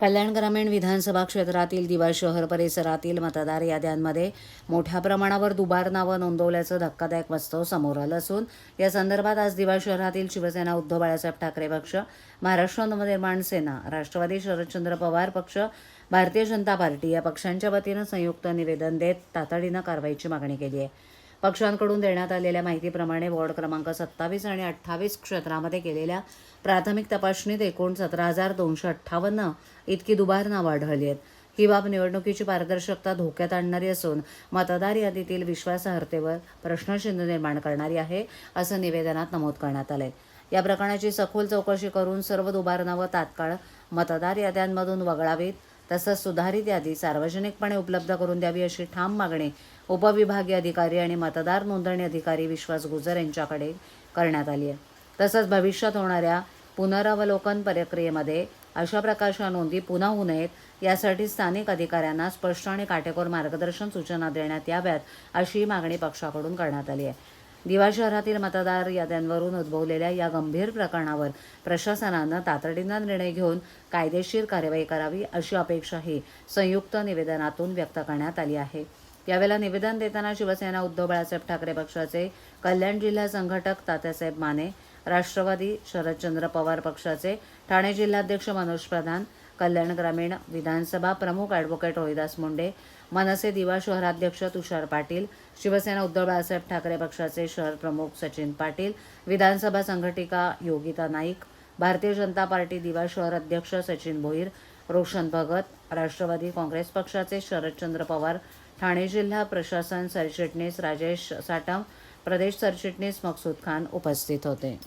कल्याण ग्रामीण विधानसभा क्षेत्रातील दिवा शहर परिसरातील मतदार याद्यांमध्ये मोठ्या प्रमाणावर दुबार नावं नोंदवल्याचं धक्कादायक वास्तव समोर आलं असून या संदर्भात आज दिवा शहरातील शिवसेना उद्धव बाळासाहेब ठाकरे पक्ष महाराष्ट्र नवनिर्माण सेना राष्ट्रवादी शरदचंद्र पवार पक्ष भारतीय जनता पार्टी या पक्षांच्या वतीनं संयुक्त निवेदन देत तातडीनं कारवाईची मागणी केली आहे. पक्षांकडून देण्यात आलेल्या माहितीप्रमाणे वॉर्ड क्रमांक सत्तावीस आणि अठ्ठावीस क्षेत्रामध्ये केलेल्या प्राथमिक तपासणीत एकूण सतरा हजार दोनशे अठ्ठावन्न इतकी दुबार नावं आढळली आहेत ही बाब निवडणुकीची पारदर्शकता धोक्यात आणणारी असून मतदार यादीतील विश्वासार्हतेवर प्रश्नचिन्ह निर्माण करणारी आहे असं निवेदनात नमूद करण्यात आलंय. या प्रकरणाची सखोल चौकशी करून सर्व दुबार नावं तात्काळ मतदार याद्यांमधून वगळावीत. तसंच सुधारित यादी सार्वजनिकपणे उपलब्ध करून द्यावी अशी ठाम मागणी उपविभागीय अधिकारी आणि मतदार नोंदणी अधिकारी विश्वास गुजर यांच्याकडे करण्यात आली आहे. तसंच भविष्यात होणाऱ्या पुनरावलोकन प्रक्रियेमध्ये अशा प्रकारच्या नोंदी पुन्हा होऊ नयेत यासाठी स्थानिक अधिकाऱ्यांना स्पष्ट आणि काटेकोर मार्गदर्शन सूचना देण्यात याव्यात अशी मागणी पक्षाकडून करण्यात आली आहे. दिवा शहरातील मतदार याद्यांवरून उद्भवलेल्या या गंभीर प्रकरणावर प्रशासनानं तातडीनं निर्णय घेऊन कायदेशीर कार्यवाही करावी अशी अपेक्षाही संयुक्त निवेदनातून व्यक्त करण्यात आली आहे. यावेळेला निवेदन देताना शिवसेना उद्धव बाळासाहेब ठाकरे पक्षाचे कल्याण जिल्हा संघटक तात्यासाहेब माने राष्ट्रवादी शरदचंद्र पवार पक्षाचे ठाणे जिल्हाध्यक्ष मनोज प्रधान कल्याण ग्रामीण विधानसभा प्रमुख ॲडव्होकेट रोहिदास मुंडे मनसे दिवा शहराध्यक्ष तुषार पाटील शिवसेना उद्धव बाळासाहेब ठाकरे पक्षाचे शहर प्रमुख सचिन पाटील विधानसभा संघटिका योगिता नाईक भारतीय जनता पार्टी दिवा शहर अध्यक्ष सचिन भोईर रोशन भगत राष्ट्रवादी काँग्रेस पक्षाचे शरदचंद्र पवार ठाणे जिल्हा प्रशासन सरचिटणीस राजेश साटम प्रदेश सरचिटणीस मकसूद खान उपस्थित होते.